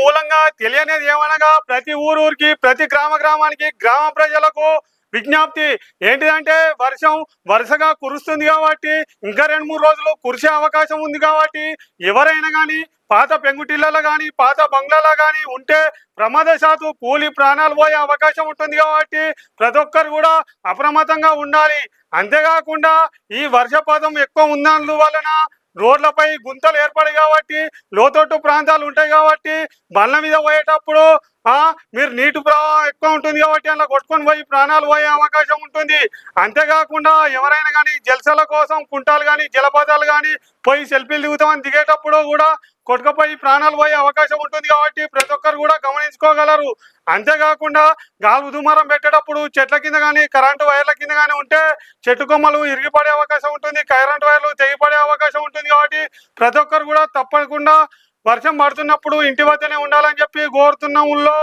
మూలంగా తెలియనిది ఏమనగా ప్రతి ఊరూరికి ప్రతి గ్రామ గ్రామానికి గ్రామ ప్రజలకు విజ్ఞప్తి. ఏంటిదంటే వర్షం వరుసగా కురుస్తుంది కాబట్టి ఇంకా రెండు మూడు రోజులు కురిసే అవకాశం ఉంది కాబట్టి ఎవరైనా కానీ పాత పెంగుటిళ్ళలో కానీ పాత బంగ్లాలో కానీ ఉంటే ప్రమాదశాత్తు కూలి ప్రాణాలు పోయే అవకాశం ఉంటుంది కాబట్టి ప్రతి ఒక్కరు కూడా అప్రమత్తంగా ఉండాలి. అంతేకాకుండా ఈ వర్షపాతం ఎక్కువ ఉన్నందు వలన రోడ్లపై గుంతలు ఏర్పడాయి కాబట్టి లోతట్టు ప్రాంతాలు ఉంటాయి కాబట్టి బండ్ల మీద పోయేటప్పుడు ఆ మీరు నీటి ప్రవాహం ఎక్కువ ఉంటుంది కాబట్టి అలా కొట్టుకొని పోయి ప్రాణాలు పోయే అవకాశం ఉంటుంది. అంతేకాకుండా ఎవరైనా కానీ జలసల కోసం కుంటాలు కానీ జలపాతాలు కానీ పోయి సెల్ఫీలు దిగుతామని దిగేటప్పుడు కూడా కొట్టుకుపోయి ప్రాణాలు పోయే అవకాశం ఉంటుంది కాబట్టి ప్రతి ఒక్కరు కూడా గమనించుకోగలరు. అంతేకాకుండా గాలి దుమారం పెట్టేటప్పుడు చెట్ల కింద కానీ కరెంటు వైర్ల కింద కానీ ఉంటే చెట్టు కొమ్మలు ఇరిగిపడే అవకాశం ఉంటుంది కరెంటు వైర్లు తెగిపడే అవకాశం ఉంటుంది కాబట్టి ప్రతి ఒక్కరు కూడా తప్పకుండా వర్షం పడుతున్నప్పుడు ఇంటి వద్దనే ఉండాలని చెప్పి కోరుతున్నాం ఊళ్ళో.